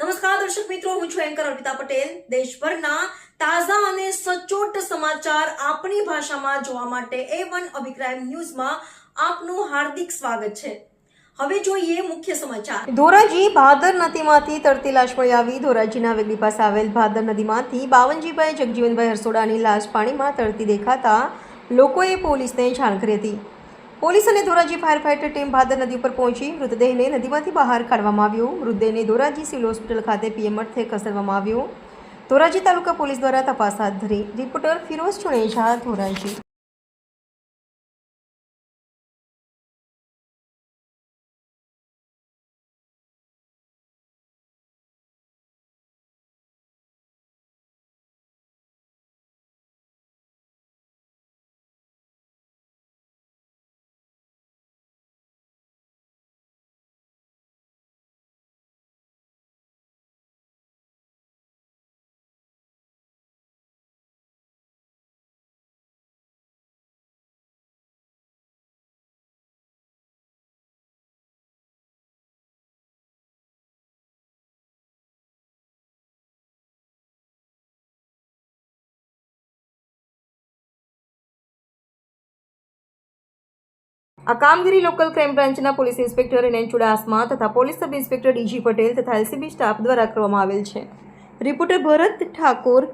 નમસ્કાર, દર્શક મિત્રો, હું છું એન્કર અર્પિતા પટેલ. દેશભરના તાજા અને સચોટ સમાચાર આપણી ભાષામાં જોવા માટે એ વન અભિપ્રાય ન્યૂઝમાં આપનું હાર્દિક સ્વાગત છે. હવે જોઈએ મુખ્ય સમાચાર. ધોરાજી ભાદર નદીમાંથી તરતી લાશ મળી આવી. ધોરાજીના વેગડી પાસે આવેલ ભાદર નદીમાંથી બાવનજીભાઈ, જગજીવનભાઈ હરસોડાની લાશ પાણીમાં તરતી દેખાતા લોકોએ પોલીસને જાણ કરી હતી. પોલીસ અને Dhoraji fire fighter team Bhadar નદી ઉપર પહોંચી. મૃતદેહને નદીમાંથી બહાર કાઢવામાં આવ્યો. મૃતદેહને ધોરાજી સિવિલ હોસ્પિટલ ખાતે પીએમ અર્થે ખસેડવામાં આવ્યો. ધોરાજી તાલુકા પોલીસ દ્વારા તપાસ હાથ ધરી. રિપોર્ટર ફિરોઝ ચુણેજા, ધોરાજી. આ કામગીરી લોકલ ક્રાઇમ બ્રાન્ચના પોલીસ ઇન્સ્પેક્ટર એન ચુડાસમા તથા police sub inspector DG Patel તથા એલસીબી સ્ટાફ દ્વારા કરવામાં આવેલ છે. રિપોર્ટર ભરત ઠાકોર